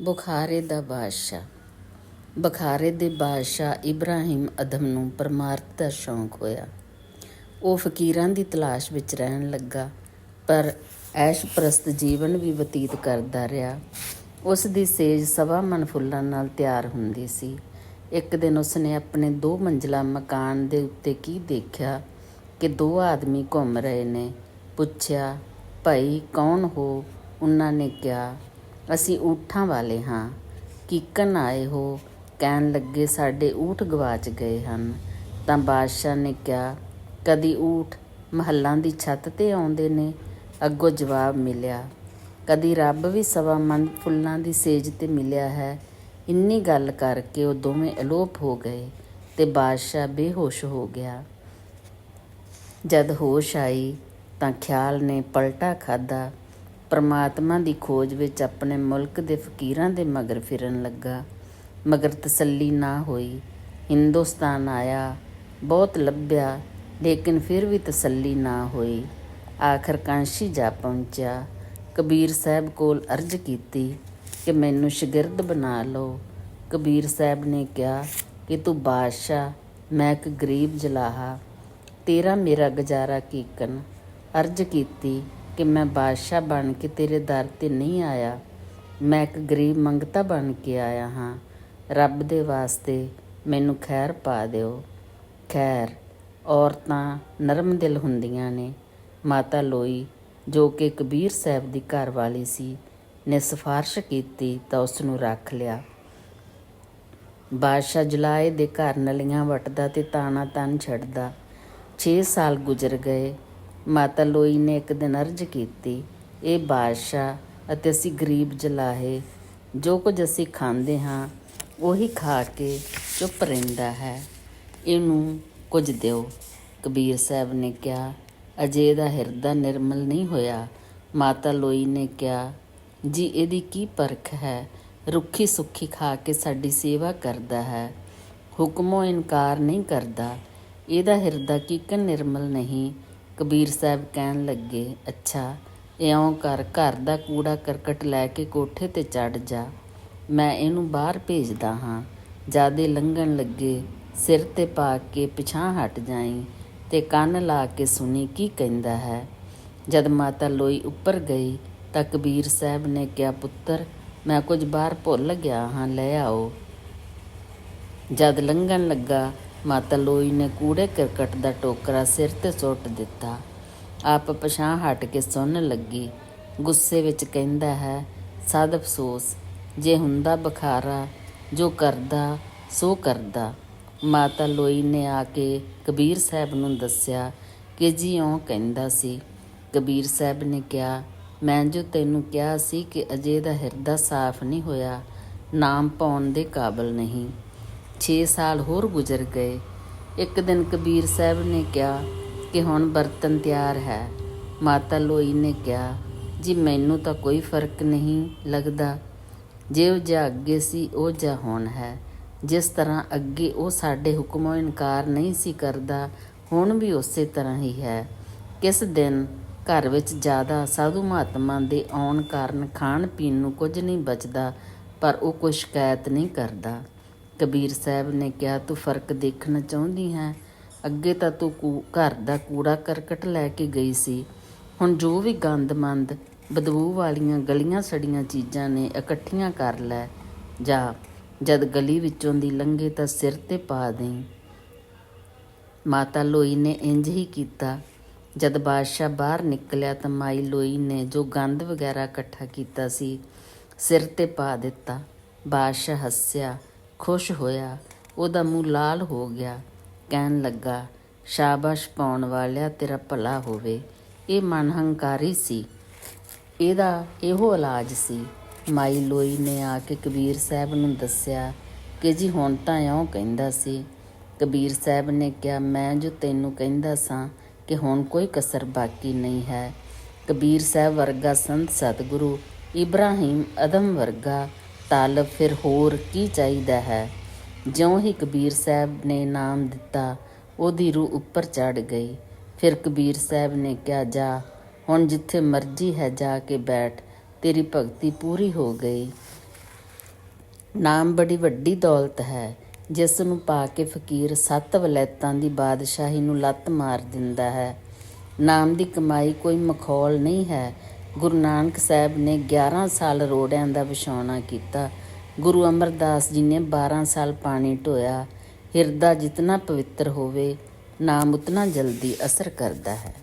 ਬੁਖਾਰੇ ਦਾ ਬਾਦਸ਼ਾਹ। ਬੁਖਾਰੇ ਦੇ ਬਾਦਸ਼ਾਹ ਇਬਰਾਹਿਮ ਅਦਮ ਨੂੰ ਪਰਮਾਰਥ ਦਾ ਸ਼ੌਂਕ ਹੋਇਆ। ਉਹ ਫਕੀਰਾਂ ਦੀ ਤਲਾਸ਼ ਵਿੱਚ ਰਹਿਣ ਲੱਗਾ, ਪਰ ਐਸ਼ ਪ੍ਰਸਤ ਜੀਵਨ ਵੀ ਬਤੀਤ ਕਰਦਾ ਰਿਹਾ। ਉਸ ਦੀ ਸੇਜ ਸਵਾ ਮਨ ਫੁੱਲਾਂ ਨਾਲ ਤਿਆਰ ਹੁੰਦੀ ਸੀ। ਇੱਕ ਦਿਨ ਉਸਨੇ ਆਪਣੇ ਦੋ ਮੰਜ਼ਲਾ ਮਕਾਨ ਦੇ ਉੱਤੇ ਕੀ ਦੇਖਿਆ ਕਿ ਦੋ ਆਦਮੀ ਘੁੰਮ ਰਹੇ ਨੇ। ਪੁੱਛਿਆ, ਭਾਈ, ਕੌਣ ਹੋ? ਉਹਨਾਂ ਨੇ ਕਿਹਾ ਅਸੀਂ ਊਠਾਂ ਵਾਲੇ ਹਾਂ। ਕੀਕਨ ਆਏ ਹੋ, ਕਹਿਣ ਲੱਗੇ ਸਾਡੇ ਊਠ ਗਵਾਚ ਗਏ ਹਨ। ਤਾਂ ਬਾਦਸ਼ਾਹ ਨੇ ਕਿਹਾ, ਕਦੀ ਊਠ ਮਹੱਲਾਂ ਦੀ ਛੱਤ ਤੇ ਆਉਂਦੇ ਨੇ? ਅੱਗੋਂ ਜਵਾਬ ਮਿਲਿਆ, ਕਦੀ ਰੱਬ ਵੀ ਸਵਾ ਮਨ ਫੁੱਲਾਂ ਦੀ ਸੇਜ ਤੇ ਮਿਲਿਆ ਹੈ। ਇੰਨੀ ਗੱਲ ਕਰਕੇ ਉਹ ਦੋਵੇਂ ਅਲੋਪ ਹੋ ਗਏ ਤੇ ਬਾਦਸ਼ਾਹ ਬੇਹੋਸ਼ ਹੋ ਗਿਆ। ਜਦ ਹੋਸ਼ ਆਈ ਤਾਂ ਖਿਆਲ ਨੇ ਪਲਟਾ ਖਾਦਾ ਪਰਮਾਤਮਾ ਦੀ ਖੋਜ ਵਿੱਚ ਆਪਣੇ ਮੁਲਕ ਦੇ ਫਕੀਰਾਂ ਦੇ ਮਗਰ ਫਿਰਨ ਲੱਗਾ। ਮਗਰ ਤਸੱਲੀ ਨਾ ਹੋਈ। ਹਿੰਦੁਸਤਾਨ ਆਇਆ, ਬਹੁਤ ਲੱਭਿਆ, ਲੇਕਿਨ ਫਿਰ ਵੀ ਤਸੱਲੀ ਨਾ ਹੋਈ। ਆਖਰ ਕਾਂਸ਼ੀ ਜਾ ਪਹੁੰਚਿਆ। ਕਬੀਰ ਸਾਹਿਬ ਕੋਲ ਅਰਜ਼ ਕੀਤੀ ਕਿ ਮੈਨੂੰ ਸ਼ਾਗਿਰਦ ਬਣਾ ਲਓ। ਕਬੀਰ ਸਾਹਿਬ ਨੇ ਕਿਹਾ ਕਿ ਤੂੰ ਬਾਦਸ਼ਾਹ, ਮੈਂ ਇੱਕ ਗਰੀਬ ਜਲਾਹਾ। ਤੇਰਾ ਮੇਰਾ ਗੁਜ਼ਾਰਾ ਕੀਕਨ ਅਰਜ਼ ਕੀਤੀ ਕਿ ਮੈਂ ਬਾਦਸ਼ਾਹ ਬਣ ਕੇ ਤੇਰੇ ਦਰ ਤੇ ਨਹੀਂ ਆਇਆ। ਮੈਂ ਇੱਕ ਗਰੀਬ ਮੰਗਤਾ ਬਣ ਕੇ ਆਇਆ ਹਾਂ। ਰੱਬ ਦੇ ਵਾਸਤੇ ਮੈਨੂੰ ਖੈਰ ਪਾ ਦਿਓ। ਖੈਰ, ਔਰਤਾਂ ਨਰਮ ਦਿਲ ਹੁੰਦੀਆਂ ਨੇ। ਮਾਤਾ ਲੋਈ, ਜੋ ਕਿ ਕਬੀਰ ਸਾਹਿਬ ਦੀ ਘਰ ਵਾਲੀ ਸੀ, ਨੇ ਸਿਫਾਰਿਸ਼ ਕੀਤੀ ਤਾਂ ਉਸ ਨੂੰ ਰੱਖ ਲਿਆ। ਬਾਦਸ਼ਾਹ ਜਲਾਏ ਦੇ ਘਰ ਨਲੀਆਂ ਵਟਦਾ ਤੇ ਤਾਣਾ ਤਨ ਛੱਡਦਾ। 6 ਸਾਲ ਗੁਜ਼ਰ ਗਏ। ਮਾਤਾ ਲੋਈ ਨੇ ਇੱਕ ਦਿਨ ਅਰਜ਼ ਕੀਤੀ, ਇਹ ਬਾਦਸ਼ਾਹ ਅਤੇ ਅਸੀਂ ਗਰੀਬ ਜਲਾਹੇ, ਜੋ ਕੁਝ ਅਸੀਂ ਖਾਂਦੇ ਹਾਂ, ਉਹੀ ਖਾ ਕੇ ਚੁੱਪ ਰਹਿੰਦਾ ਹੈ। ਇਹਨੂੰ ਕੁਝ ਦਿਓ। ਕਬੀਰ ਸਾਹਿਬ ਨੇ ਕਿਹਾ, ਅਜੇ ਇਹਦਾ ਹਿਰਦਾ ਨਿਰਮਲ ਨਹੀਂ ਹੋਇਆ। ਮਾਤਾ ਲੋਈ ਨੇ ਕਿਹਾ, ਜੀ, ਇਹਦੀ ਕੀ ਪਰਖ ਹੈ? ਰੁੱਖੀ ਸੁੱਖੀ ਖਾ ਕੇ ਸਾਡੀ ਸੇਵਾ ਕਰਦਾ ਹੈ। ਹੁਕਮੋਂ ਇਨਕਾਰ ਨਹੀਂ ਕਰਦਾ। ਇਹਦਾ ਹਿਰਦਾ ਕੀਕਨ ਨਿਰਮਲ ਨਹੀਂ। ਕਬੀਰ ਸਾਹਿਬ ਕਹਿਣ ਲੱਗੇ, ਅੱਛਾ, ਇਉਂ ਕਰ, ਘਰ ਦਾ ਕੂੜਾ ਕਰਕਟ ਲੈ ਕੇ ਕੋਠੇ ਤੇ ਚੜ ਜਾ। ਮੈਂ ਇਹਨੂੰ ਬਾਹਰ ਭੇਜਦਾ ਹਾਂ ਜਾਦੇ ਲੰਘਣ ਲੱਗੇ, ਸਿਰ ਤੇ ਪਾ ਕੇ ਪਿਛਾਂ ਹਟ ਜਾਈ ਤੇ ਕੰਨ ਲਾ ਕੇ ਸੁਣੀ, ਕੀ ਕਹਿੰਦਾ ਹੈ ਜਦ ਮਾਤਾ ਲੋਈ ਉੱਪਰ ਗਈ ਤਾਂ ਕਬੀਰ ਸਾਹਿਬ ਨੇ ਕਿਹਾ, ਪੁੱਤਰ, ਮੈਂ ਕੁਝ ਬਾਹਰ ਭੁੱਲ ਗਿਆ ਹਾਂ, ਲੈ ਆਓ ਜਦ ਲੰਘਣ ਲੱਗਾ ਮਾਤਾ ਲੋਈ ਨੇ ਕੂੜੇ ਕਰਕਟ ਦਾ ਟੋਕਰਾ ਸਿਰ ਤੇ ਸੁੱਟ ਦਿੱਤਾ। ਆਪ ਪਛਾਂ ਹਟ ਕੇ ਸੁਣਨ ਲੱਗੀ। ਗੁੱਸੇ ਵਿੱਚ ਕਹਿੰਦਾ ਹੈ, ਸਦ ਅਫਸੋਸ, ਜੇ ਹੁੰਦਾ ਬਖਾਰਾ, ਜੋ ਕਰਦਾ, ਸੋ ਕਰਦਾ। ਮਾਤਾ ਲੋਈ ਨੇ ਆ ਕੇ ਕਬੀਰ ਸਾਹਿਬ ਨੂੰ ਦੱਸਿਆ ਕਿ ਜੀ ਉਹ ਕਹਿੰਦਾ ਸੀ। ਕਬੀਰ ਸਾਹਿਬ ਨੇ ਕਿਹਾ, ਮੈਂ ਜੋ ਤੈਨੂੰ ਕਿਹਾ ਸੀ ਕਿ ਅਜੇ ਦਾ ਹਿਰਦਾ ਸਾਫ਼ ਨਹੀਂ ਹੋਇਆ, ਨਾਮ ਪਾਉਣ ਦੇ ਕਾਬਲ ਨਹੀਂ। 6 ਸਾਲ ਹੋਰ ਗੁਜ਼ਰ ਗਏ। ਇੱਕ ਦਿਨ ਕਬੀਰ ਸਾਹਿਬ ਨੇ ਕਿਹਾ ਕਿ ਹੁਣ ਬਰਤਨ ਤਿਆਰ ਹੈ। ਮਾਤਾ ਲੋਈ ਨੇ ਕਿਹਾ, ਜੀ, ਮੈਨੂੰ ਤਾਂ ਕੋਈ ਫ਼ਰਕ ਨਹੀਂ ਲੱਗਦਾ। ਜਿਉ ਜਿਹਾ ਅੱਗੇ ਸੀ, ਉਹ ਜਿਹਾ ਹੁਣ ਹੈ। ਜਿਸ ਤਰ੍ਹਾਂ ਅੱਗੇ ਉਹ ਸਾਡੇ ਹੁਕਮੋਂ ਇਨਕਾਰ ਨਹੀਂ ਸੀ ਕਰਦਾ, ਹੁਣ ਵੀ ਉਸੇ ਤਰ੍ਹਾਂ ਹੀ ਹੈ। ਕਿਸ ਦਿਨ ਘਰ ਵਿੱਚ ਜ਼ਿਆਦਾ ਸਾਧੂ ਮਹਾਤਮਾ ਦੇ ਆਉਣ ਕਾਰਨ ਖਾਣ ਪੀਣ ਨੂੰ ਕੁਝ ਨਹੀਂ ਬਚਦਾ, ਪਰ ਉਹ ਕੋਈ ਸ਼ਿਕਾਇਤ ਨਹੀਂ ਕਰਦਾ। ਕਬੀਰ ਸਾਹਿਬ ਨੇ ਕਿਹਾ, ਤੂੰ ਫ਼ਰਕ ਦੇਖਣਾ ਚਾਹੁੰਦੀ ਹੈ? ਅੱਗੇ ਤਾਂ ਤੂੰ ਘਰ ਦਾ ਕੂੜਾ ਕਰਕਟ ਲੈ ਕੇ ਗਈ ਸੀ। ਹੁਣ ਜੋ ਵੀ ਗੰਦਮੰਦ ਬਦਬੂ ਵਾਲੀਆਂ ਗਲੀਆਂ ਸੜੀਆਂ ਚੀਜ਼ਾਂ ਨੇ, ਇਕੱਠੀਆਂ ਕਰ ਲੈ। ਜਾ, ਜਦ ਗਲੀ ਵਿੱਚੋਂ ਦੀ ਲੰਘੇ ਤਾਂ ਸਿਰ ਤੇ ਪਾ ਦੇਂ ਮਾਤਾ ਲੋਈ ਨੇ ਇੰਜ ਹੀ ਕੀਤਾ। ਜਦ ਬਾਦਸ਼ਾਹ ਬਾਹਰ ਨਿਕਲਿਆ ਤਾਂ ਮਾਈ ਲੋਈ ਨੇ ਜੋ ਗੰਦ ਵਗੈਰਾ ਇਕੱਠਾ ਕੀਤਾ ਸੀ, ਸਿਰ ਤੇ ਪਾ ਦਿੱਤਾ। ਬਾਦਸ਼ਾਹ ਹੱਸਿਆ। ਖੁਸ਼ ਹੋਇਆ। ਉਹਦਾ ਮੂੰਹ ਲਾਲ ਹੋ ਗਿਆ। ਕਹਿਣ ਲੱਗਾ, ਸ਼ਾਬਾਸ਼ ਪਾਉਣ ਵਾਲਿਆ, ਤੇਰਾ ਭਲਾ ਹੋਵੇ। ਇਹ ਮਨ ਹੰਕਾਰੀ ਸੀ। ਇਹਦਾ ਇਹੋ ਇਲਾਜ ਸੀ। ਮਾਈ ਲੋਈ ਨੇ ਆ ਕੇ ਕਬੀਰ ਸਾਹਿਬ ਨੂੰ ਦੱਸਿਆ ਕਿ ਜੀ ਹੁਣ ਤਾਂ ਇਉਂ ਕਹਿੰਦਾ ਸੀ। ਕਬੀਰ ਸਾਹਿਬ ਨੇ ਕਿਹਾ, ਮੈਂ ਜੋ ਤੈਨੂੰ ਕਹਿੰਦਾ ਸਾਂ ਕਿ ਹੁਣ ਕੋਈ ਕਸਰ ਬਾਕੀ ਨਹੀਂ ਹੈ। ਕਬੀਰ ਸਾਹਿਬ ਵਰਗਾ ਸੰਤ ਸਤਿਗੁਰੂ ਇਬਰਾਹੀਮ ਅਦਮ ਵਰਗਾ ਤਾਲਬ ਫਿਰ ਹੋਰ ਕੀ ਚਾਹੀਦਾ ਹੈ? ਜਿਉਂ ਹੀ ਕਬੀਰ ਸਾਹਿਬ ਨੇ ਨਾਮ ਦਿੱਤਾ, ਉਹਦੀ ਰੂਹ ਉੱਪਰ ਚੜ ਗਈ। ਫਿਰ ਕਬੀਰ ਸਾਹਿਬ ਨੇ ਕਿਹਾ, ਜਾ, ਹੁਣ ਜਿੱਥੇ ਮਰਜ਼ੀ ਹੈ ਜਾ ਕੇ ਬੈਠ, ਤੇਰੀ ਭਗਤੀ ਪੂਰੀ ਹੋ ਗਈ। ਨਾਮ ਬੜੀ ਵੱਡੀ ਦੌਲਤ ਹੈ। ਜਿਸ ਨੂੰ ਪਾ ਕੇ ਫਕੀਰ ਸੱਤ ਵਲੈਤਾਂ ਦੀ ਬਾਦਸ਼ਾਹੀ ਨੂੰ ਲੱਤ ਮਾਰ ਦਿੰਦਾ ਹੈ। ਨਾਮ ਦੀ ਕਮਾਈ ਕੋਈ ਮਖੌਲ ਨਹੀਂ ਹੈ। ਗੁਰੂ ਨਾਨਕ ਸਾਹਿਬ ਨੇ 11 ਸਾਲ ਰੋੜਿਆਂ ਦਾ ਵਿਛਾਉਣਾ ਕੀਤਾ। ਗੁਰੂ ਅਮਰਦਾਸ ਜੀ ਨੇ 12 ਸਾਲ ਪਾਣੀ ਢੋਇਆ। ਹਿਰਦਾ ਜਿਤਨਾ ਪਵਿੱਤਰ ਹੋਵੇ, ਨਾਮ ਉਤਨਾ ਜਲਦੀ ਅਸਰ ਕਰਦਾ ਹੈ।